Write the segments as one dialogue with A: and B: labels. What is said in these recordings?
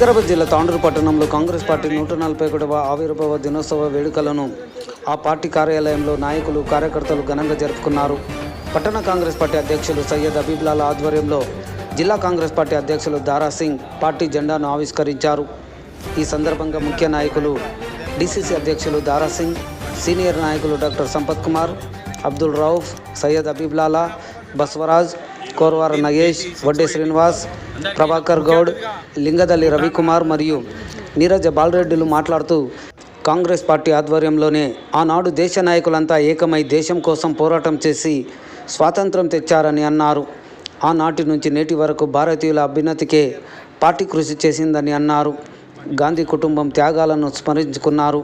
A: వికారాబాద్ జిల్లా తాండూరు పట్టణంలో కాంగ్రెస్ పార్టీ నూట నలభై ఒకటవ ఆవిర్భావ దినోత్సవ వేడుకలను ఆ పార్టీ కార్యాలయంలో నాయకులు కార్యకర్తలు ఘనంగా జరుపుకున్నారు. పట్టణ కాంగ్రెస్ పార్టీ అధ్యక్షులు సయ్యద్ అబీబ్లాల ఆధ్వర్యంలో జిల్లా కాంగ్రెస్ పార్టీ అధ్యక్షులు దారా సింగ్ పార్టీ జెండాను ఆవిష్కరించారు. ఈ సందర్భంగా ముఖ్య నాయకులు డిసిసి అధ్యక్షులు దారా సింగ్ సీనియర్ నాయకులు డాక్టర్ సంపత్ కుమార్ అబ్దుల్ రౌఫ్ సయ్యద్ అబీబ్లాలా బస్వరాజ్ కోర్వార నగేష్ వడ్డే శ్రీనివాస్ ప్రభాకర్ గౌడ్ లింగదల్లి రవికుమార్ మరియు నీరజ బాలరెడ్డిలు మాట్లాడుతూ కాంగ్రెస్ పార్టీ ఆధ్వర్యంలోనే ఆనాడు దేశ నాయకులంతా ఏకమై దేశం కోసం పోరాటం చేసి స్వాతంత్రం తెచ్చారని అన్నారు. ఆనాటి నుంచి నేటి వరకు భారతీయుల అభ్యున్నతికే పార్టీ కృషి చేసిందని అన్నారు. గాంధీ కుటుంబం త్యాగాలను స్మరించుకున్నారు.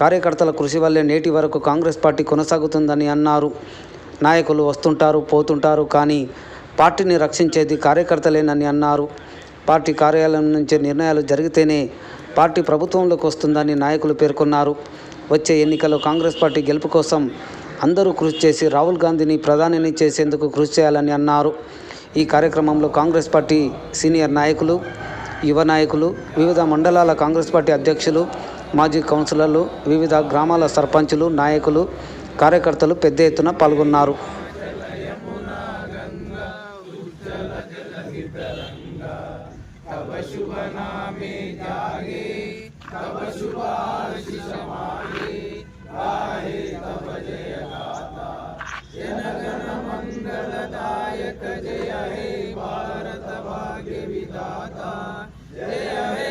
A: కార్యకర్తల కృషి వల్లే నేటి వరకు కాంగ్రెస్ పార్టీ కొనసాగుతుందని అన్నారు. నాయకులు వస్తుంటారు పోతుంటారు కానీ పార్టీని రక్షించేది కార్యకర్తలేనని అన్నారు. పార్టీ కార్యాలయం నుంచి నిర్ణయాలు జరిగితేనే పార్టీ ప్రభుత్వంలోకి వస్తుందని నాయకులు పేర్కొన్నారు. వచ్చే ఎన్నికల్లో కాంగ్రెస్ పార్టీ గెలుపు కోసం అందరూ కృషి చేసి రాహుల్ గాంధీని ప్రధానిని చేసేందుకు కృషి చేయాలని అన్నారు. ఈ కార్యక్రమంలో కాంగ్రెస్ పార్టీ సీనియర్ నాయకులు యువ నాయకులు వివిధ మండలాల కాంగ్రెస్ పార్టీ అధ్యక్షులు మాజీ కౌన్సిలర్లు వివిధ గ్రామాల సర్పంచులు నాయకులు కార్యకర్తలు పెద్ద ఎత్తున పాల్గొన్నారు.
B: चल चल हित तब शुभ नामे जागे तब शुभ आशीष मागे गाहे तब जय दाता जन गण मंगल दायक जय हे भारत भाग्य विदाता जय हे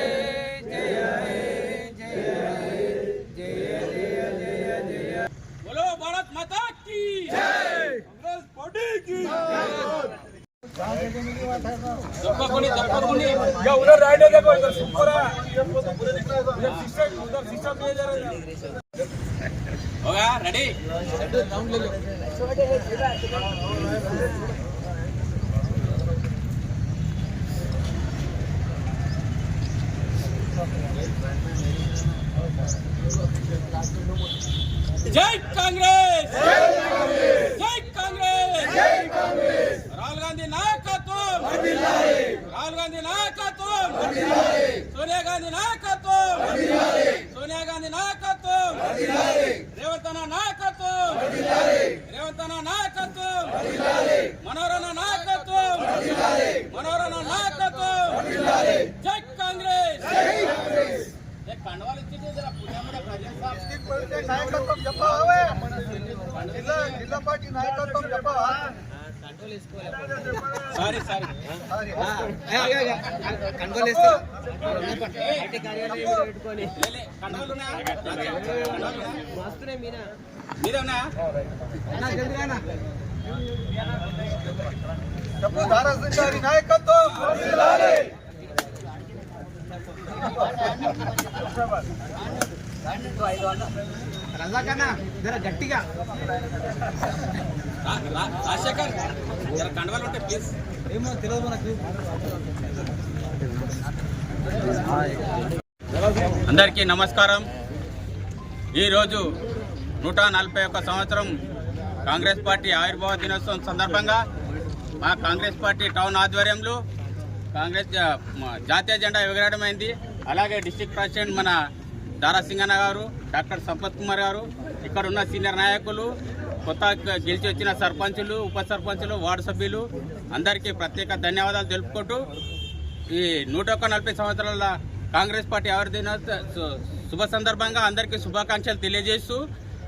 B: उधर राइट है देखो इधर सुपर है उधर सिस्टम उधर सिस्टम दिया जा रहा है हो गया रेडी राउंड ले लो జై సారీ లేలే, కండవాలు ఉన్నాయా? కండవాలు ఉన్నాయా?
C: నాయకత్వం
B: రాజశేఖర్ జర కండవాలు ఉంటే ప్లీజ్
C: ఏమో తెలియదు మనకు.
B: అందరికీ నమస్కారం. ఈరోజు నూట నలభై ఒక్క సంవత్సరం కాంగ్రెస్ పార్టీ ఆవిర్భావ దినోత్సవం సందర్భంగా మా కాంగ్రెస్ పార్టీ టౌన్ ఆధ్వర్యంలో కాంగ్రెస్ జాతీయ జెండా ఎగరడమైంది. అలాగే డిస్టిక్ ప్రెసిడెంట్ మన దారా సింగన్న గారు డాక్టర్ సంపత్ కుమార్ గారు ఇక్కడ ఉన్న సీనియర్ నాయకులు కొత్త గెలిచి వచ్చిన సర్పంచులు ఉప సర్పంచులు వార్డు సభ్యులు అందరికీ ప్రత్యేక ధన్యవాదాలు తెలుపుకుంటూ ఈ నూట ఒక్క నలభై సంవత్సరాల కాంగ్రెస్ పార్టీ ఆవిర్దిన శుభ సందర్భంగా అందరికీ శుభాకాంక్షలు తెలియజేస్తూ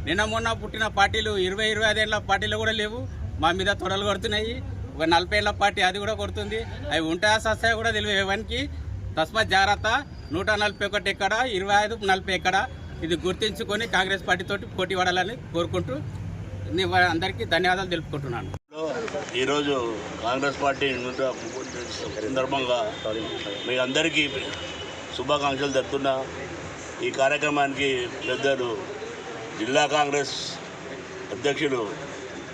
B: నిన్న మొన్న పుట్టిన పార్టీలు ఇరవై ఇరవై ఐదేళ్ళ పార్టీలు కూడా లేవు. మా మీద తొడలు కొడుతున్నాయి. ఒక నలభై ఏళ్ళ పార్టీ అది కూడా కొడుతుంది. అవి ఉంటాయా సస్తాయా కూడా తెలియదు ఎవరికి. జాగ్రత్త. నూట నలభై ఒకటి ఎక్కడ? ఇరవై ఐదు నలభై ఎక్కడ? ఇది గుర్తించుకొని కాంగ్రెస్ పార్టీతోటి పోటీ పడాలని కోరుకుంటూ అందరికీ ధన్యవాదాలు తెలుపుకుంటున్నాను.
D: ఈరోజు కాంగ్రెస్ పార్టీ సందర్భంగా మీ అందరికీ శుభాకాంక్షలు తెస్తున్నా ఈ కార్యక్రమానికి పెద్దలు జిల్లా కాంగ్రెస్ అధ్యక్షుడు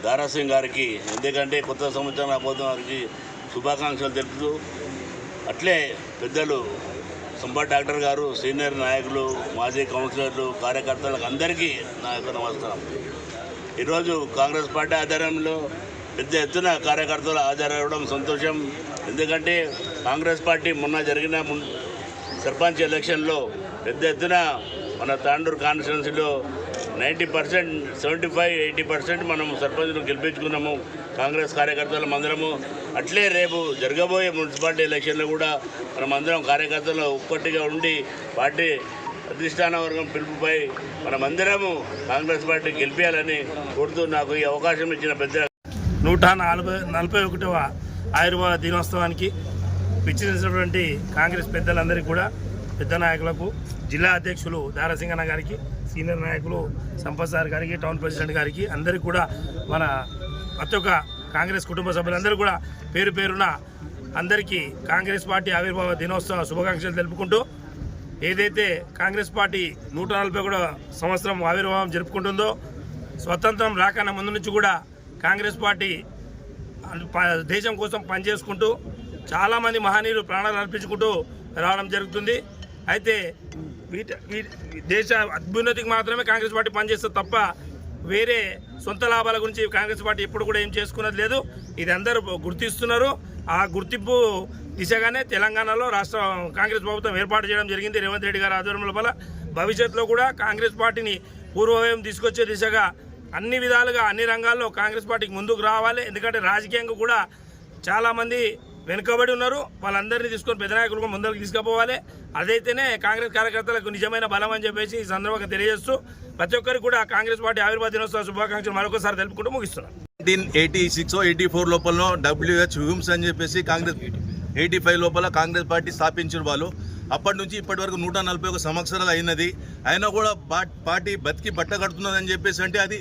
D: దారాసింగ్ గారికి ఎందుకంటే కొత్త సంవత్సరం రాబోతున్న వారికి శుభాకాంక్షలు తెలుపుతూ అట్లే పెద్దలు సంబా డాక్టర్ గారు సీనియర్ నాయకులు మాజీ కౌన్సిలర్లు కార్యకర్తలకు అందరికీ నా యొక్క నమస్కారం. ఈరోజు కాంగ్రెస్ పార్టీ ఆధ్వర్యంలో పెద్ద ఎత్తున కార్యకర్తలు హాజరవడం సంతోషం. ఎందుకంటే కాంగ్రెస్ పార్టీ మొన్న జరిగిన మున్- సర్పంచ్ ఎలక్షన్లో పెద్ద ఎత్తున మన తాండూరు కాన్స్టిట్యున్సీలో ninety percent seventy five eighty percent మనం సర్పంచ్ను గెలిపించుకున్నాము. కాంగ్రెస్ కార్యకర్తలు అందరము. అట్లే రేపు జరగబోయే మున్సిపాలిటీ ఎలక్షన్లో కూడా మనం అందరం కార్యకర్తలు ఒక్కటిగా ఉండి పార్టీ అధిష్టాన వర్గం పిలుపుపై మనమందరము కాంగ్రెస్ పార్టీ గెలిపించాలని కోరుతూ నాకు ఈ అవకాశం ఇచ్చిన పెద్ద
E: నూట నలభై నలభై ఒకటవ ఆయుర్వేద దినోత్సవానికి విచ్చేసినటువంటి కాంగ్రెస్ పెద్దలందరికీ కూడా పెద్ద నాయకులకు జిల్లా అధ్యక్షులు దారాసింగన్న గారికి సీనియర్ నాయకులు సంపత్ సార్ గారికి టౌన్ ప్రెసిడెంట్ గారికి అందరికీ కూడా మన ప్రతి ఒక్క కాంగ్రెస్ కుటుంబ సభ్యులందరూ కూడా పేరు పేరున అందరికీ కాంగ్రెస్ పార్టీ ఆవిర్భావ దినోత్సవ శుభాకాంక్షలు తెలుపుకుంటూ ఏదైతే కాంగ్రెస్ పార్టీ నూట నలభై కూడా సంవత్సరం ఆవిర్భావం జరుపుకుంటుందో స్వతంత్రం రాకన్నా ముందు నుంచి కూడా కాంగ్రెస్ పార్టీ ప- దేశం కోసం పనిచేసుకుంటూ చాలామంది మహనీయులు ప్రాణాలు అర్పించుకుంటూ రావడం జరుగుతుంది. అయితే వీటి దేశ అభ్యున్నతికి మాత్రమే కాంగ్రెస్ పార్టీ పనిచేస్తుంది తప్ప వేరే సొంత లాభాల గురించి కాంగ్రెస్ పార్టీ ఎప్పుడు కూడా ఏం చేసుకున్నది లేదు. ఇది అందరూ గుర్తిస్తున్నారు. ఆ గుర్తింపు దిశగానే తెలంగాణలో రాష్ట్ర కాంగ్రెస్ ప్రభుత్వం ఏర్పాటు చేయడం జరిగింది. రేవంత్ రెడ్డి గారి ఆధ్వర్యం లోపల భవిష్యత్తులో కూడా కాంగ్రెస్ పార్టీని పూర్వవయం తీసుకొచ్చే దిశగా అన్ని విధాలుగా అన్ని రంగాల్లో కాంగ్రెస్ పార్టీకి ముందుకు రావాలి. ఎందుకంటే రాజకీయంగా కూడా చాలామంది వెనుకబడి ఉన్నారు. వాళ్ళందరినీ తీసుకొని పెద్ద నాయకులు ముందరికి తీసుకుపోవాలి. అదైతేనే కాంగ్రెస్ కార్యకర్తలకు నిజమైన బలం అని చెప్పేసి ఈ సందర్భంగా తెలియజేస్తూ ప్రతి ఒక్కరికి కూడా కాంగ్రెస్ పార్టీ ఆవిర్భావ దినోత్సవ శుభాకాంక్షలు మరొకసారి తెలుపుకుంటూ ముగిస్తున్నాను
F: nineteen eighty six eighty four లోపల డబ్ల్యూహెచ్ హ్యూమ్స్ అని చెప్పేసి కాంగ్రెస్ ఎయిటీ ఫైవ్ లోపల కాంగ్రెస్ పార్టీ స్థాపించిన వాళ్ళు. అప్పటి నుంచి ఇప్పటి వరకు నూట నలభై ఒక సంవత్సరాలు అయినది. అయినా కూడా పార్టీ బతికి బట్ట కడుతున్నదని చెప్పేసి అంటే అది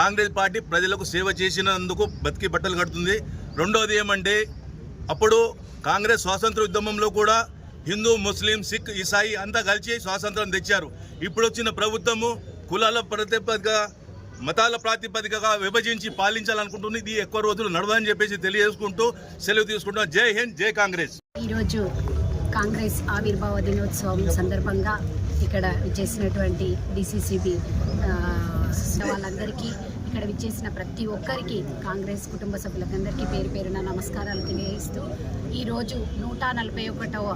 F: కాంగ్రెస్ పార్టీ ప్రజలకు సేవ చేసినందుకు బతికి బట్టలు కడుతుంది. రెండోది ఏమంటే అప్పుడు కాంగ్రెస్ స్వాతంత్ర ఉద్యమంలో కూడా హిందూ ముస్లిం సిక్ ఇసాయి అంతా కలిసి స్వాతంత్రం తెచ్చారు. ఇప్పుడు వచ్చిన ప్రభుత్వము కులాల ప్రాతిపదిక మతాల ప్రాతిపదికగా విభజించి పాలించాలనుకుంటుంది. ఇది ఎక్కువ రోజులు నడవదని చెప్పేసి తెలియజేసుకుంటూ సెలవు తీసుకుంటాం జై హింద్ జై కాంగ్రెస్.
G: ఈరోజు కాంగ్రెస్ ఆవిర్భావ దినోత్సవం సందర్భంగా ఇక్కడ చేసినటువంటి డిసిసిబి వాళ్ళందరికీ ఇక్కడ విచ్చేసిన ప్రతి ఒక్కరికి కాంగ్రెస్ కుటుంబ సభ్యులందరికీ పేరు పేరున నమస్కారాలు తెలియజేస్తూ ఈరోజు నూట నలభై ఒకటవ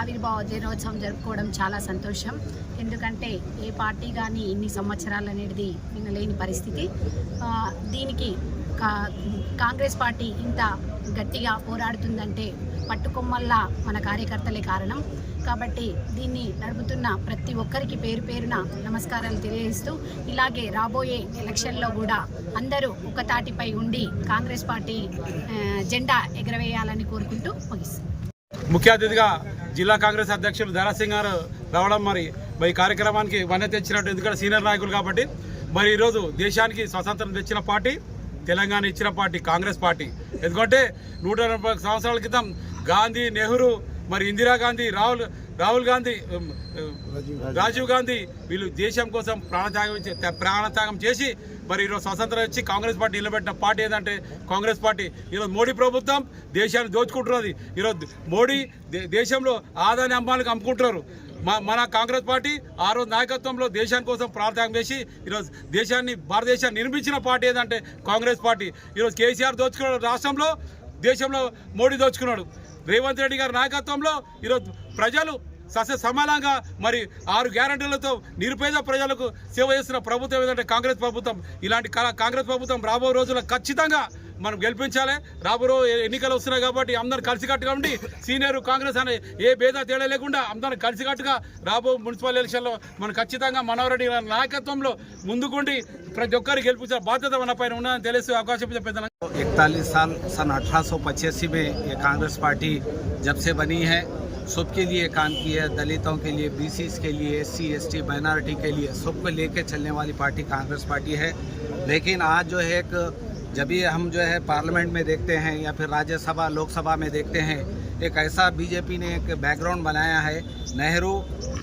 G: ఆవిర్భావ దినోత్సవం జరుపుకోవడం చాలా సంతోషం. ఎందుకంటే ఏ పార్టీ కానీ ఇన్ని సంవత్సరాలు అనేది వినలేని పరిస్థితి దీనికి కాంగ్రెస్ పార్టీ ఇంత గట్టిగా పోరాడుతుందంటే పట్టుకొమ్మల్లా మన కార్యకర్తలే కారణం. కాబట్టి దీన్ని నడుపుతున్న ప్రతి ఒక్కరికి పేరు పేరున నమస్కారాలు తెలియజేస్తూ ఇలాగే రాబోయే ఎలక్షన్లో కూడా అందరూ ఒక తాటిపై ఉండి కాంగ్రెస్ పార్టీ జెండా ఎగరవేయాలని కోరుకుంటూ ముగిస్తాను
H: ముఖ్య అతిథిగా జిల్లా కాంగ్రెస్ అధ్యక్షులు ధరాసింగ్ గారు రావడం మరి మరి ఈ కార్యక్రమానికి వన్నె తెచ్చినట్టు ఎందుకంటే సీనియర్ నాయకులు కాబట్టి. మరి ఈరోజు దేశానికి స్వతంత్రం తెచ్చిన పార్టీ. తెలంగాణ ఇచ్చిన పార్టీ కాంగ్రెస్ పార్టీ. ఎందుకంటే నూట సంవత్సరాల క్రితం గాంధీ నెహ్రూ మరి ఇందిరాగాంధీ రాహుల్ రాహుల్ గాంధీ రాజీవ్ గాంధీ. వీళ్ళు దేశం కోసం ప్రాణత్యాగం ప్రాణత్యాగం చేసి మరి ఈరోజు స్వతంత్రం ఇచ్చి కాంగ్రెస్ పార్టీ నిలబెట్టిన పార్టీ ఏదంటే కాంగ్రెస్ పార్టీ. ఈరోజు మోడీ ప్రభుత్వం దేశాన్ని దోచుకుంటున్నది. ఈరోజు మోడీ దేశంలో ఆదాని అంబాలకు అమ్ముకుంటున్నారు. మన కాంగ్రెస్ పార్టీ ఆ రోజు నాయకత్వంలో దేశాని కోసం ప్రార్థన చేసి ఈరోజు దేశాన్ని భారతదేశాన్ని నిర్మించిన పార్టీ ఏదంటే కాంగ్రెస్ పార్టీ. ఈరోజు కేసీఆర్ దోచుకున్నాడు రాష్ట్రంలో దేశంలో మోడీ దోచుకున్నాడు. రేవంత్ రెడ్డి గారి నాయకత్వంలో ఈరోజు ప్రజలు సస్య సమానంగా మరి ఆరు గ్యారంటీలతో నిరుపేద ప్రజలకు సేవ చేస్తున్న ప్రభుత్వం ఏదంటే కాంగ్రెస్ ప్రభుత్వం. ఇలాంటి కాంగ్రెస్ ప్రభుత్వం రాబోయే రోజుల్లో ఖచ్చితంగా మనం గెలిపించాలి రాబో రో- ఎన్నికలు వస్తున్నాయి కాబట్టి అందరం కలిసికట్టుగా ఉండి సీనియర్ కాంగ్రెస్ అనే ఏ భేద తేడా లేకుండా అందరం కలిసికట్టుగా రాబో మున్సిపల్ ఎలక్షన్లో మనం ఖచ్చితంగా మనోహరెడ్డి గారి నాయకత్వంలో ముందుకుండి ప్రతి ఒక్కరికి గెలిపించే బాధ్యత మన పైన ఉన్నదని తెలిసి అవకాశం ఇచ్చే పెద్ద
I: इकतालीस साल सन अठारह में ये कांग्रेस पार्टी जब से बनी है सबके लिए काम की है दलितों के लिए बीसीस के लिए S C S T minority के लिए सबको लेके चलने वाली पार्टी कांग्रेस पार्टी है लेकिन आज जो है एक जब भी हम जो है पार्लियामेंट में देखते हैं या फिर राज्यसभा, लोकसभा में देखते हैं, एक ऐसा बीजेपी ने एक बैकग्राउंड बनाया है, नेहरू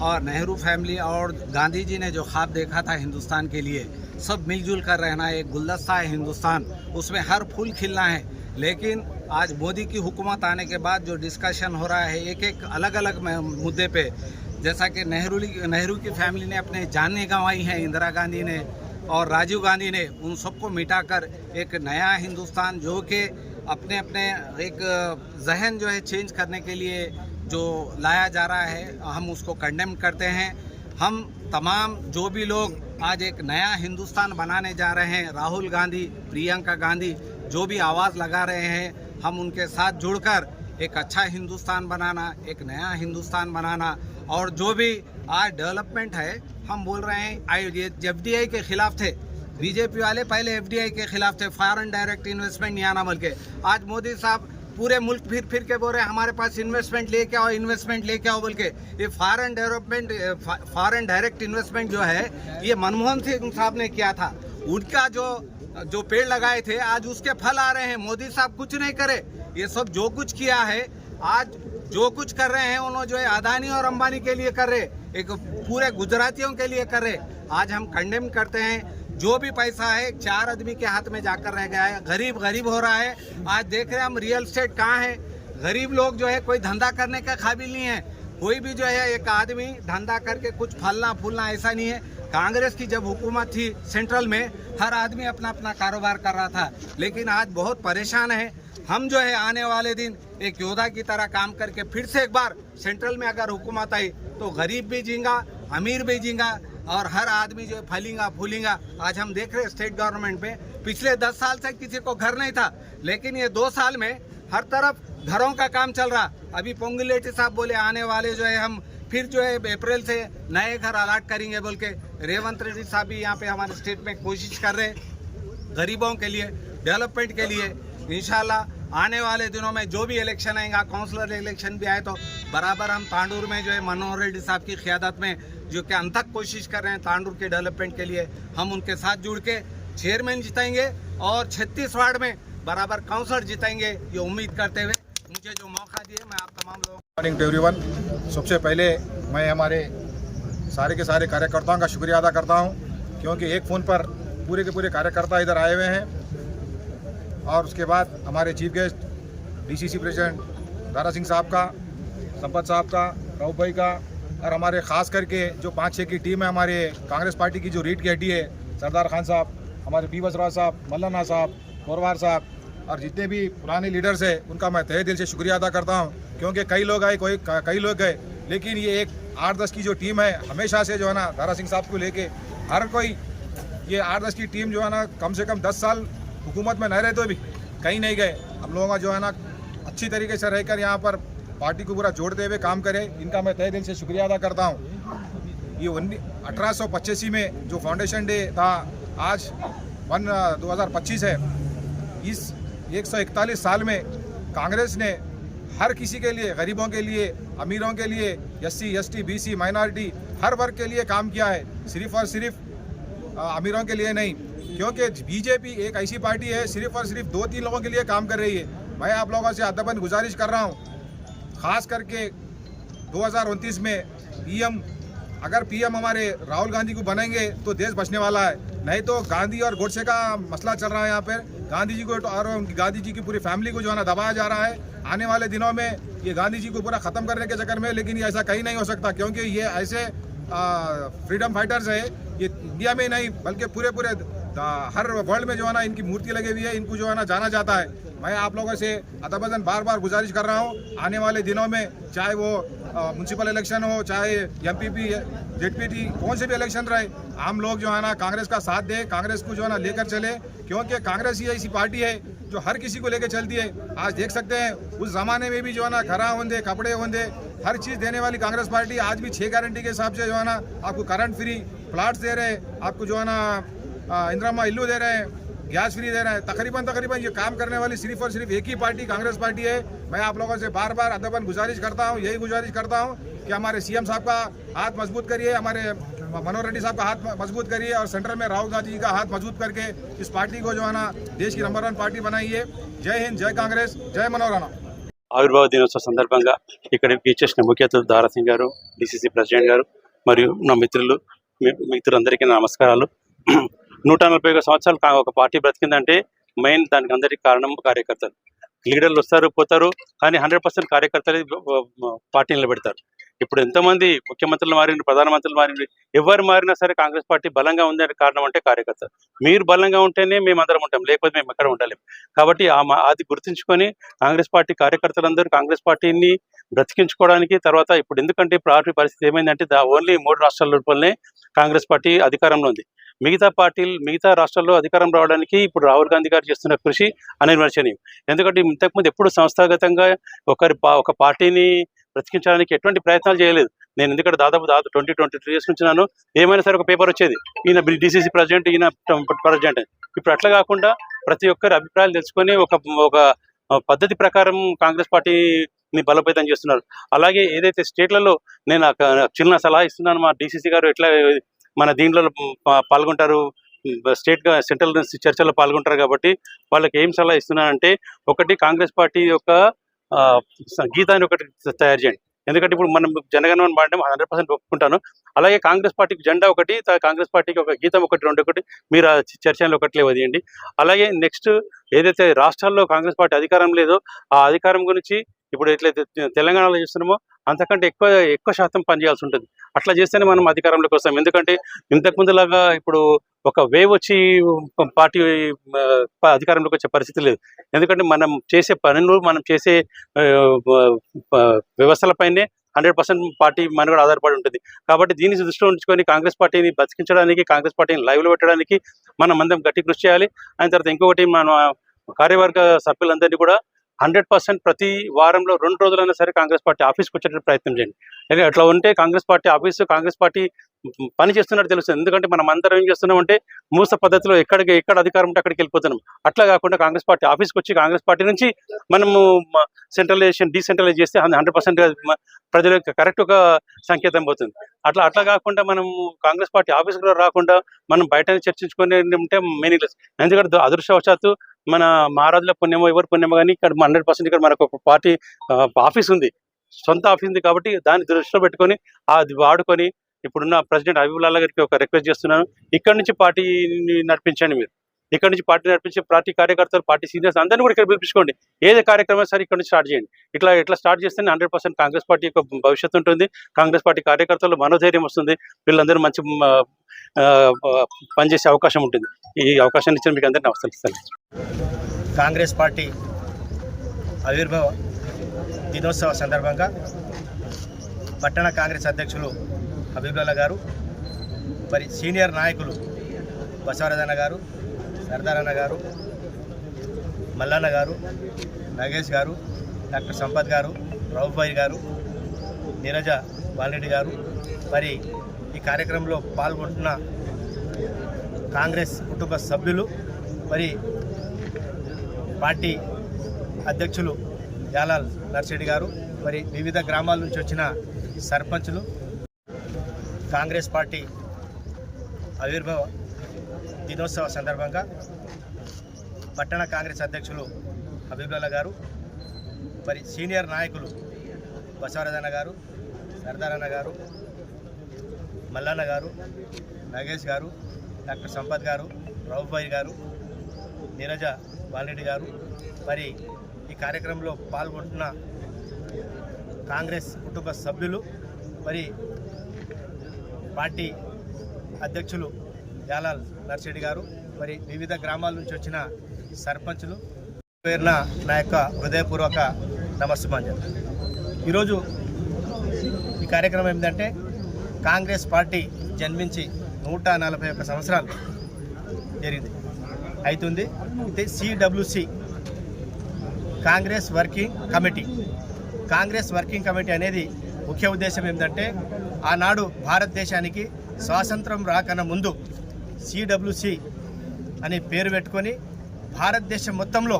I: और नेहरू फैमिली और गांधी जी ने जो ख्वाब देखा था हिंदुस्तान के लिए, सब मिलजुल कर रहना है, एक गुलदस्ता है हिंदुस्तान, उसमें हर फूल खिलना है। लेकिन आज मोदी की हुकूमत आने के बाद जो डिस्कशन हो रहा है एक एक अलग अलग मुद्दे पे, जैसा कि नेहरू नेहरू की फैमिली ने अपने जानें गंवाई हैं, इंदिरा गांधी ने और राजीव गांधी ने उन सबको मिटाकर एक नया हिंदुस्तान जो कि अपने अपने एक जहन जो है चेंज करने के लिए जो लाया जा रहा है, हम उसको कंडेम करते हैं। हम तमाम जो भी लोग आज एक नया हिंदुस्तान बनाने जा रहे हैं, राहुल गांधी, प्रियंका गांधी, जो भी आवाज़ लगा रहे हैं, हम उनके साथ जुड़कर एक अच्छा हिंदुस्तान बनाना, एक नया हिंदुस्तान बनाना और जो भी आज डेवलपमेंट है, हम बोल रहे हैं आई एफ़ के खिलाफ थे। बीजेपी वाले पहले एफडीआई के खिलाफ थे फॉरन डायरेक्ट इन्वेस्टमेंट नहीं आना बोल के आज मोदी साहब पूरे मुल्क फिर फिर के बोल रहे हैं, हमारे पास इन्वेस्टमेंट लेके आओ इन्वेस्टमेंट लेके आओ बोल के ये foreign development foreign direct investment जो है, ये मनमोहन सिंह साहब ने किया था। उनका जो जो पेड़ लगाए थे, आज उसके फल आ रहे हैं। मोदी साहब कुछ नहीं करे। ये सब जो कुछ किया है आज जो कुछ कर रहे हैं, उन्होंने जो है अदानी और अंबानी के लिए कर रहे एक पूरे गुजरातियों के लिए कर रहे आज हम कंडेम करते हैं, जो भी पैसा है, चार आदमी के हाथ में जाकर रह गया है। गरीब गरीब हो रहा है। आज देख रहे हैं हम रियल स्टेट कहाँ है। गरीब लोग जो है, कोई धंधा करने का काबिल नहीं है। कोई भी जो है, एक आदमी धंधा करके कुछ फलना फूलना ऐसा नहीं है। कांग्रेस की जब हुकूमत थी सेंट्रल में, हर आदमी अपना अपना कारोबार कर रहा था। लेकिन आज बहुत परेशान है। हम जो है, आने वाले दिन एक योद्धा की तरह काम करके फिर से एक बार सेंट्रल में अगर हुकूमत आई तो गरीब भी जीगा, अमीर भी जीगा और हर आदमी जो है, फलेगा, फूलेगा। आज हम देख रहे हैं स्टेट गवर्नमेंट में, पिछले दस साल से किसी को घर नहीं था, लेकिन ये दो साल में हर तरफ़ घरों का काम चल रहा। अभी पोंगुलेटी साहब बोले, आने वाले जो है, हम फिर जो है अप्रैल से नए घर अलाट करेंगे बोल के। रेवंत रेड्डी साहब भी यहाँ पे हमारे स्टेट में कोशिश कर रहे हैं गरीबों के लिए डेवलपमेंट के लिए। इंशाल्लाह आने वाले दिनों में जो भी इलेक्शन आएगा काउंसलर इलेक्शन भी आए तो बराबर हम तांडूर में जो है, मनोहर रेड्डी साहब की क्यादत में जो कि अंतक कोशिश कर रहे हैं तांडूर के डेवलपमेंट के लिए, हम उनके साथ जुड़ के चेयरमैन जिताएँगे और छत्तीस वार्ड में बराबर काउंसलर जिताएँगे ये उम्मीद करते हुए। मुझे जो मौका दिए मैं आप तमाम लोगों
C: मॉर्निंग टू एवरीवन सबसे पहले मैं हमारे सारे के सारे कार्यकर्ताओं का शुक्रिया अदा करता हूँ, क्योंकि एक फ़ोन पर पूरे के पूरे कार्यकर्ता इधर आए हुए हैं। और उसके बाद हमारे chief guest DCC president Dara Singh साहब का, संपत साहब का राउफ भाई का, और हमारे ख़ास करके जो पाँच छः की टीम है हमारे कांग्रेस पार्टी की जो रीट की हड्डी है, सरदार खान साहब, हमारे पी बसराज साहब, मल्लाना साहब, कोरवार साहब और जितने भी पुराने लीडर्स हैं, उनका मैं तहे दिल से शुक्रिया अदा करता हूँ, क्योंकि कई लोग आए, कोई कई लोग गए, लेकिन ये एक आठ दस की जो टीम है, हमेशा से जो है ना, दारा सिंह साहब को लेके हर कोई, ये आठ दस की टीम जो है ना, कम से कम दस साल हुकूमत में न रहे तो भी कहीं नहीं गए। हम लोगों का जो है ना, अच्छी तरीके से रहकर यहाँ पर पार्टी को पूरा जोड़ते हुए काम करे, इनका मैं तय दिल से शुक्रिया अदा करता हूँ। ये उन्नी अठारह में जो फाउंडेशन डे था, आज वन, दो हज़ार पच्चीस है इस 141 साल में कांग्रेस ने हर किसी के लिए, गरीबों के लिए, अमीरों के लिए S C S T B C minority, हर वर्ग के लिए काम किया है। सिर्फ़ और सिर्फ़ अमीरों के लिए नहीं, क्योंकि बीजेपी एक ऐसी पार्टी है, सिर्फ़ और सिर्फ़ दो तीन लोगों के लिए काम कर रही है। मैं आप लोगों से अदबन गुजारिश कर रहा हूँ, खास करके दो हज़ार उनतीस में पीएम, अगर पीएम हमारे राहुल गांधी को बनेंगे तो देश बचने वाला है। नहीं तो गांधी और गोडसे का मसला चल रहा है यहाँ पर। गांधी जी को और उनकी गांधी जी की पूरी फैमिली को जो है ना दबाया जा रहा है। आने वाले दिनों में ये गांधी जी को पूरा ख़त्म करने के चक्कर में लेकिन ये ऐसा कहीं नहीं हो सकता क्योंकि ये ऐसे आ, फ्रीडम फाइटर्स है। ये इंडिया में नहीं बल्कि पूरे पूरे हर वर्ल्ड में जो है ना इनकी मूर्ति लगी हुई है इनको जो है ना जाना जाता है। मैं आप लोगों से अदबदन बार बार गुजारिश कर रहा हूँ आने वाले दिनों में चाहे वो म्यूनसिपल इलेक्शन हो चाहे एम पी पी जेडपीटी कौन से भी इलेक्शन रहे हम लोग जो है ना कांग्रेस का साथ दे कांग्रेस को जो है ना लेकर चले क्योंकि कांग्रेस ही ऐसी पार्टी है जो हर किसी को लेकर चलती है। आज देख सकते हैं उस जमाने में भी जो है ना घरा होंदे कपड़े होंदे हर चीज़ देने वाली कांग्रेस पार्टी आज भी छः गारंटी के हिसाब से जो है ना आपको करंट फ्री प्लाट्स दे रहे हैं आपको जो है ना आ, इंदिरा इल्लू दे रहे हैं। गैस फ्री दे रहे हैं तकरीबन तकरीबन ये काम करने वाली सिर्फ और सिर्फ एक ही पार्टी कांग्रेस पार्टी है मैं आप लोगों से बार बार अदबन गुजारिश करता हूँ यही गुजारिश करता हूँ कि हमारे सीएम साहब का हाथ मजबूत करिए हमारे मनोहर रेड्डी साहब का हाथ मजबूत करिए और सेंटर में राहुल गांधी जी का हाथ मजबूत करके इस पार्टी को जो है ना देश की नंबर वन पार्टी बनाइए जय हिंद जय कांग्रेस जय मनोहर राणा
J: ఆవిర్భావ దినోత్సవ సందర్భంగా ఇక్కడికి ఇచ్చేసిన ముఖ్య అతిథులు దారాసింగ్ గారు డిసిసి ప్రెసిడెంట్ గారు మరియు నా మిత్రులు మీ- మిత్రులందరికీ నా నమస్కారాలు నూట నలభై ఒక సంవత్సరాలు ఒక పార్టీ బ్రతికిందంటే మెయిన్ దానికి అందరికీ కారణం కార్యకర్తలు. లీడర్లు వస్తారు పోతారు కానీ హండ్రెడ్ పర్సెంట్ కార్యకర్తలే పార్టీ నిలబెడతారు. ఇప్పుడు ఎంతమంది ముఖ్యమంత్రులు మారిండ్రు ప్రధానమంత్రులు మారింది ఎవరు మారినా సరే కాంగ్రెస్ పార్టీ బలంగా ఉందనే కారణం అంటే కార్యకర్త మీరు బలంగా ఉంటేనే మేము అందరం ఉంటాం లేకపోతే మేము ఎక్కడ ఉండాలి. కాబట్టి ఆ మా- అది గుర్తుంచుకొని కాంగ్రెస్ పార్టీ కార్యకర్తలందరూ కాంగ్రెస్ పార్టీని బ్రతికించుకోవడానికి తర్వాత ఇప్పుడు ఎందుకంటే పార్టీ పరిస్థితి ఏమైందంటే దా ఓన్లీ మూడు రాష్ట్రాల లోపలనే కాంగ్రెస్ పార్టీ అధికారంలో ఉంది. మిగతా పార్టీలు మిగతా రాష్ట్రాల్లో అధికారం రావడానికి ఇప్పుడు రాహుల్ గాంధీ గారు చేస్తున్న కృషి అనిర్వచనీయం. ఎందుకంటే ఇంతకుముందు ఎప్పుడు సంస్థాగతంగా ఒకరి పా- ఒక పార్టీని బ్రతికించడానికి ఎటువంటి ప్రయత్నాలు చేయలేదు. నేను ఎందుకంటే దాదాపు దాదాపు ట్వంటీ ట్వంటీ త్రీ ఇయర్స్ నుంచినాను ఏమైనా సరే ఒక పేపర్ వచ్చేది. ఈయన డిసిసి ప్రెసిడెంట్ ఈయన ప్రెసిడెంట్. ఇప్పుడు అట్లా కాకుండా ప్రతి ఒక్కరి అభిప్రాయాలు తెలుసుకొని ఒక ఒక పద్ధతి ప్రకారం కాంగ్రెస్ పార్టీని బలోపేతం చేస్తున్నారు. అలాగే ఏదైతే స్టేట్లలో నేను ఒక చిన్న సలహా ఇస్తున్నాను మా డిసిసి గారు ఎట్లా మన దీంట్లో పాల్గొంటారు. స్టేట్గా సెంట్రల్ చర్చల్లో పాల్గొంటారు కాబట్టి వాళ్ళకి ఏం సలహా ఇస్తున్నానంటే ఒకటి కాంగ్రెస్ పార్టీ యొక్క గీతాన్ని ఒకటి తయారు చేయండి. ఎందుకంటే ఇప్పుడు మనం జనగణమన పాడడం హండ్రెడ్ పర్సెంట్ ఒప్పుకుంటాను. అలాగే కాంగ్రెస్ పార్టీకి జెండా ఒకటి కాంగ్రెస్ పార్టీకి ఒక గీతం ఒకటి రెండు ఒకటి మీరు ఆ చ- ఒకటి వదియండి అలాగే నెక్స్ట్ ఏదైతే రాష్ట్రాల్లో కాంగ్రెస్ పార్టీ అధికారం లేదో ఆ అధికారం గురించి ఇప్పుడు ఎట్లయితే తెలంగాణలో చూస్తున్నామో అంతకంటే ఎక్కువ ఎక్కువ శాతం పనిచేయాల్సి ఉంటుంది. అట్లా చేస్తేనే మనం అధికారంలోకి వస్తాం. ఎందుకంటే ఇంతకు ముందులాగా ఇప్పుడు ఒక వేవ్ వచ్చి పార్టీ అధికారంలోకి వచ్చే పరిస్థితి లేదు. ఎందుకంటే మనం చేసే పనులు మనం చేసే వ్యవస్థలపైనే హండ్రెడ్ పర్సెంట్ పార్టీ మనుగడ ఆధారపడి ఉంటుంది. కాబట్టి దీన్ని దృష్టిలో ఉంచుకొని కాంగ్రెస్ పార్టీని బతికించడానికి కాంగ్రెస్ పార్టీని లైవ్లో పెట్టడానికి మనం అందరం గట్టి కృషి చేయాలి. ఆయన తర్వాత ఇంకొకటి మన కార్యవర్గ సభ్యులందరినీ కూడా హండ్రెడ్ పర్సెంట్ ప్రతి వారంలో రెండు రోజులైనా సరే కాంగ్రెస్ పార్టీ ఆఫీస్కి వచ్చేటట్టు ప్రయత్నం చేయండి. అట్లా ఉంటే Congress party office Congress party పని చేస్తున్నట్టు తెలుస్తుంది. ఎందుకంటే మనం అందరం ఏం చేస్తున్నాం అంటే మూస పద్ధతిలో ఎక్కడికి ఎక్కడ అధికారం ఉంటే అక్కడికి వెళ్ళిపోతున్నాం. అట్లా కాకుండా కాంగ్రెస్ పార్టీ ఆఫీస్కి వచ్చి కాంగ్రెస్ పార్టీ నుంచి మనము సెంట్రలైజేషన్ డీసెంట్రలైజ్ చేస్తే హండ్రెడ్ పర్సెంట్ ప్రజలకు కరెక్ట్ ఒక సంకేతం పోతుంది. అట్లా అట్లా కాకుండా మనం కాంగ్రెస్ పార్టీ ఆఫీస్ కూడా రాకుండా మనం బయట చర్చించుకునే ఉంటే మీనింగ్లెస్ ఎందుకంటే అదృష్టవశాత్తు మన మహారాజుల పుణ్యమో ఎవరు పుణ్యమో కానీ ఇక్కడ హండ్రెడ్ పర్సెంట్ ఇక్కడ మనకు ఒక పార్టీ ఆఫీస్ ఉంది. సొంత ఆఫీస్ ఉంది కాబట్టి దాన్ని దృష్టిలో పెట్టుకొని అది వాడుకొని ఇప్పుడున్న ప్రెసిడెంట్ అభిబుల్లా గారికి ఒక రిక్వెస్ట్ చేస్తున్నాను. ఇక్కడ నుంచి పార్టీని నడిపించండి మీరు. ఇక్కడ నుంచి పార్టీ నడిపించే పార్టీ కార్యకర్తలు పార్టీ సీనియర్స్ అందరినీ కూడా ఇక్కడ పిలిపించుకోండి. ఏది కార్యక్రమం సరే ఇక్కడ నుంచి స్టార్ట్ చేయండి. ఇట్లా ఇట్లా స్టార్ట్ చేస్తేనే హండ్రెడ్ పర్సెంట్ కాంగ్రెస్ పార్టీ యొక్క భవిష్యత్తు ఉంటుంది. కాంగ్రెస్ పార్టీ కార్యకర్తలు మనోధైర్యం వస్తుంది. వీళ్ళందరూ మంచి పనిచేసే అవకాశం ఉంటుంది. ఈ అవకాశాన్ని ఇచ్చిన మీకు అందరినీ నమస్కరిస్తాను
K: కాంగ్రెస్ పార్టీ ఆవిర్భావ. దినోత్సవ సందర్భంగా పట్టణ కాంగ్రెస్ అధ్యక్షులు హబీబుల్లా గారు మరి సీనియర్ నాయకులు బసవరాజన్న గారు సర్దారన్న గారు మల్లన్న గారు నగేష్ గారు డాక్టర్ సంపత్ గారు రౌఫ్బాయి గారు నీరజ బాలరెడ్డి గారు. మరి ఈ కార్యక్రమంలో పాల్గొంటున్న కాంగ్రెస్ కుటుంబ సభ్యులు మరి పార్టీ అధ్యక్షులు జాలాల్ నర్సిరెడ్డి గారు మరి వివిధ గ్రామాల నుంచి వచ్చిన సర్పంచులు కాంగ్రెస్ పార్టీ ఆవిర్భావ దినోత్సవ సందర్భంగా పట్టణ కాంగ్రెస్ అధ్యక్షులు హబీబుల్లా గారు మరి సీనియర్ నాయకులు బసవరాజన్న గారు సర్దారన్న గారు మల్లన్న గారు నగేష్ గారు డాక్టర్ సంపత్ గారు రావుబాయి గారు నీరజ బాలరెడ్డి గారు మరి ఈ కార్యక్రమంలో పాల్గొంటున్న కాంగ్రెస్ కుటుంబ సభ్యులు మరి పార్టీ అధ్యక్షులు యాలాల్ నర్సిరెడ్డి గారు మరి వివిధ గ్రామాల నుంచి వచ్చిన సర్పంచులు పేరున నా యొక్క హృదయపూర్వక నమస్సుమాంజలు. ఈరోజు ఈ కార్యక్రమం ఏంటంటే కాంగ్రెస్ పార్టీ జన్మించి నూట నలభై ఒక్క సంవత్సరాలు జరిగింది. అవుతుంది అయితే CWC Congress working committee. Congress working committee అనేది ముఖ్య ఉద్దేశం ఏంటంటే ఆనాడు భారతదేశానికి స్వాతంత్రం రాకన ముందు సిడబ్ల్యూసి అనే పేరు పెట్టుకొని భారతదేశం మొత్తంలో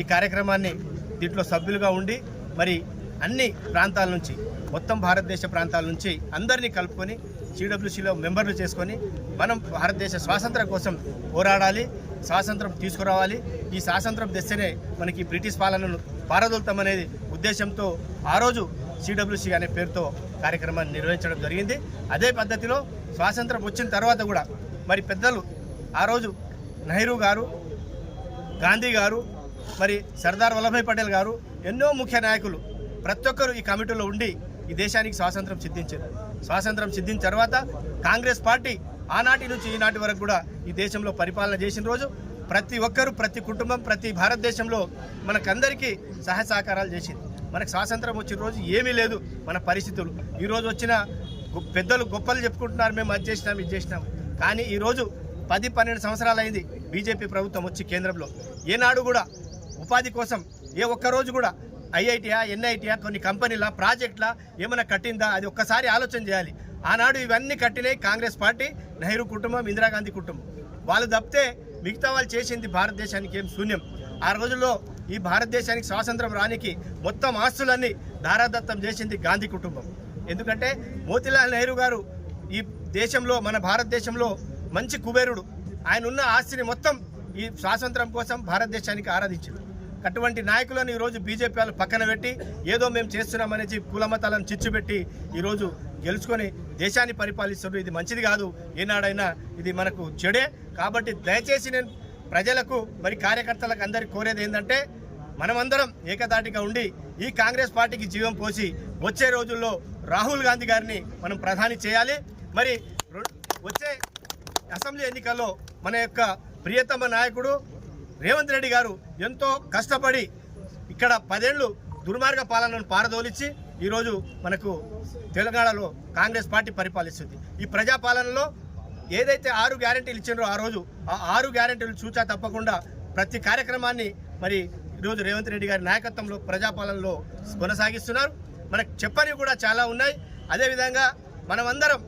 K: ఈ కార్యక్రమాన్ని దీంట్లో సభ్యులుగా ఉండి మరి అన్ని ప్రాంతాల నుంచి మొత్తం భారతదేశ ప్రాంతాల నుంచి అందరినీ కలుపుకొని సిడబ్ల్యూసిలో మెంబర్లు చేసుకొని మనం భారతదేశ స్వాతంత్రం కోసం పోరాడాలి. స్వాతంత్రం తీసుకురావాలి. ఈ స్వాతంత్రం తెస్తేనే మనకి బ్రిటిష్ పాలనను పారదోలుతామనేది ఉద్దేశంతో ఆ రోజు సిడబ్ల్యూసీ అనే పేరుతో కార్యక్రమాన్ని నిర్వహించడం జరిగింది. అదే పద్ధతిలో స్వాతంత్రం వచ్చిన తర్వాత కూడా మరి పెద్దలు ఆ రోజు నెహ్రూ గారు గాంధీ గారు మరి సర్దార్ వల్లభాయ్ పటేల్ గారు ఎన్నో ముఖ్య నాయకులు ప్రతి ఒక్కరు ఈ కమిటీలో ఉండి ఈ దేశానికి స్వాతంత్రం సిద్ధించారు. స్వాతంత్రం సిద్ధించిన తర్వాత కాంగ్రెస్ పార్టీ ఆనాటి నుంచి ఈనాటి వరకు కూడా ఈ దేశంలో పరిపాలన చేసిన రోజు ప్రతి ఒక్కరూ ప్రతి కుటుంబం ప్రతి భారతదేశంలో మనకందరికీ సహాయ సహకారాలు చేసింది. మనకు స్వాతంత్రం వచ్చిన రోజు ఏమీ లేదు మన పరిస్థితులు. ఈరోజు వచ్చిన పెద్దలు గొప్పలు చెప్పుకుంటున్నారు మేము అది చేసినాం ఇది చేసినాం. కానీ ఈరోజు పది పన్నెండు సంవత్సరాలు అయింది బీజేపీ ప్రభుత్వం వచ్చి కేంద్రంలో. ఏనాడు కూడా ఉపాధి కోసం ఏ ఒక్క రోజు కూడా ఐఐటియా ఎన్ఐటియా కొన్ని కంపెనీల ప్రాజెక్టుల ఏమైనా కట్టిందా? అది ఒక్కసారి ఆలోచన చేయాలి. ఆనాడు ఇవన్నీ కట్టినాయి కాంగ్రెస్ పార్టీ నెహ్రూ కుటుంబం ఇందిరాగాంధీ కుటుంబం. వాళ్ళు తప్పితే మిగతా వాళ్ళు చేసింది భారతదేశానికి ఏం శూన్యం. ఆ రోజుల్లో ఈ భారతదేశానికి స్వాతంత్రం రానికి మొత్తం ఆస్తులన్నీ దారాదత్తం చేసింది గాంధీ కుటుంబం. ఎందుకంటే మోతిలాల్ నెహ్రూ గారు ఈ దేశంలో మన భారతదేశంలో మంచి కుబేరుడు. ఆయన ఉన్న ఆస్తిని మొత్తం ఈ స్వాతంత్రం కోసం భారతదేశానికి ఆరాధించారు అటువంటి నాయకులను ఈరోజు బీజేపీ వాళ్ళు పక్కన పెట్టి ఏదో మేము చేస్తున్నామనేసి కులమతాలను చిచ్చుపెట్టి ఈరోజు గెలుచుకొని దేశాన్ని పరిపాలిస్తున్నారు ఇది మంచిది కాదు. ఏనాడైనా ఇది మనకు చెడే. కాబట్టి దయచేసి నేను ప్రజలకు మరి కార్యకర్తలకు అందరికి కోరేది ఏంటంటే మనమందరం ఏకతాటిగా ఉండి ఈ కాంగ్రెస్ పార్టీకి జీవం పోసి వచ్చే రోజుల్లో రాహుల్ గాంధీ గారిని మనం ప్రధాని చేయాలి. మరి వచ్చే అసెంబ్లీ ఎన్నికల్లో మన యొక్క ప్రియతమ నాయకుడు రేవంత్ రెడ్డి గారు ఎంతో కష్టపడి ఇక్కడ పదేళ్ళు దుర్మార్గ పాలనను పారదోలిచ్చి ఈరోజు మనకు తెలంగాణలో కాంగ్రెస్ పార్టీ పరిపాలిస్తుంది. ఈ ప్రజాపాలనలో ఏదైతే ఆరు గ్యారెంటీలు ఇచ్చిండ్రో ఆ రోజు ఆ ఆరు గ్యారెంటీలు చూచా తప్పకుండా ప్రతి కార్యక్రమాన్ని మరి ఈరోజు రేవంత్ రెడ్డి గారి నాయకత్వంలో ప్రజాపాలనలో కొనసాగిస్తున్నారు. మనకు చెప్పనివి కూడా చాలా ఉన్నాయి. అదేవిధంగా మనమందరం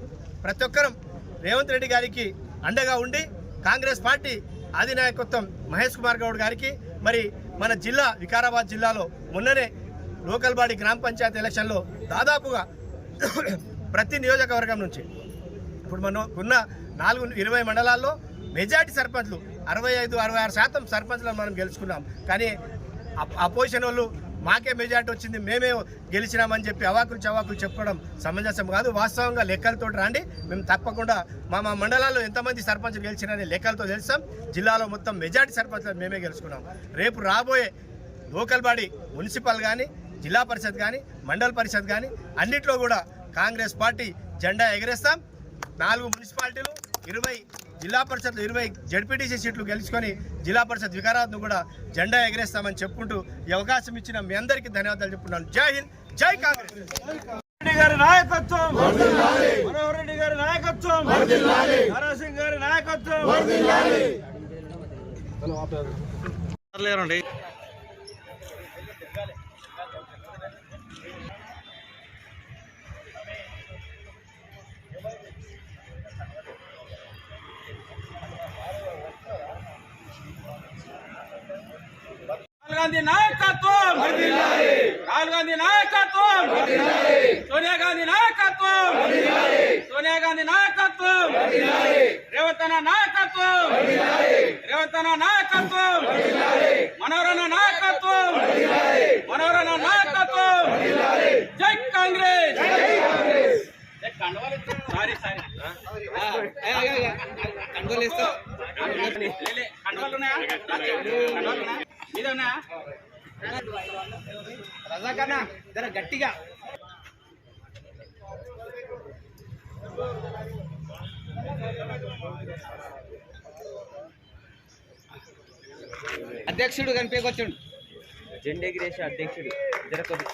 K: ప్రతి ఒక్కరం రేవంత్ రెడ్డి గారికి అండగా ఉండి కాంగ్రెస్ పార్టీ అధినాయకత్వం మహేష్ కుమార్ గౌడ్ గారికి మరి మన జిల్లా వికారాబాద్ జిల్లాలో మొన్ననే లోకల్ బాడీ గ్రామ పంచాయతీ ఎలక్షన్లో దాదాపుగా ప్రతి నియోజకవర్గం నుంచి ఇప్పుడు మనం ఉన్న నాలుగు ఇరవై మండలాల్లో మెజార్టీ సర్పంచ్లు అరవై ఐదు అరవై ఆరు శాతం సర్పంచ్లను మనం గెలుచుకున్నాం. కానీ అపోజిషన్ వాళ్ళు మాకే మెజార్టీ వచ్చింది మేమే గెలిచినామని చెప్పి అవాకులు చవాకులు చెప్పుకోవడం సమంజసం కాదు. వాస్తవంగా లెక్కలతో రండి. మేము తప్పకుండా మా మా మండలాల్లో ఎంతమంది సర్పంచ్లు గెలిచినారని లెక్కలతో తెలుస్తాం. జిల్లాలో మొత్తం మెజార్టీ సర్పంచ్లను మేమే గెలుచుకున్నాం. రేపు రాబోయే లోకల్ బాడీ మున్సిపల్ కానీ జిల్లా పరిషత్ కానీ మండల పరిషత్ కానీ అన్నిట్లో కూడా కాంగ్రెస్ పార్టీ జెండా ఎగరేస్తాం. నాలుగు మున్సిపాలిటీలు ఇరవై జిల్లా పరిషత్లు ఇరవై జడ్పీటీసీ సీట్లు గెలుచుకొని జిల్లా పరిషత్ వికారాబాద్ను కూడా జెండా ఎగరేస్తామని చెప్పుకుంటూ ఈ అవకాశం ఇచ్చిన మీ అందరికీ ధన్యవాదాలు చెప్పుకున్నాను. జై హింద్ జై కాంగ్రెస్.
H: గారి నాయకత్వం మనోహర్ రెడ్డి గారి నాయకత్వం గారి నాయకత్వం. గాంధీ నాయకత్వం! రాహుల్ గాంధీ నాయకత్వం! సోనియా గాంధీ నాయకత్వం! సోనియా గాంధీ నాయకత్వం! రేవంతన నాయకత్వం! రేవంతన నాయకత్వం! మనోరణ నాయకత్వం! మనోరణ నాయకత్వం! జై కాంగ్రెస్! Sorry sorry. కండువాలు ఉన్నాయా? మీద ఉన్నాయా? రజాకన్నా జర గట్టిగా.
L: అధ్యక్షుడు కనిపించొచ్చుండు జెండెగిరేసి అధ్యక్షుడు. జర కొద్ది.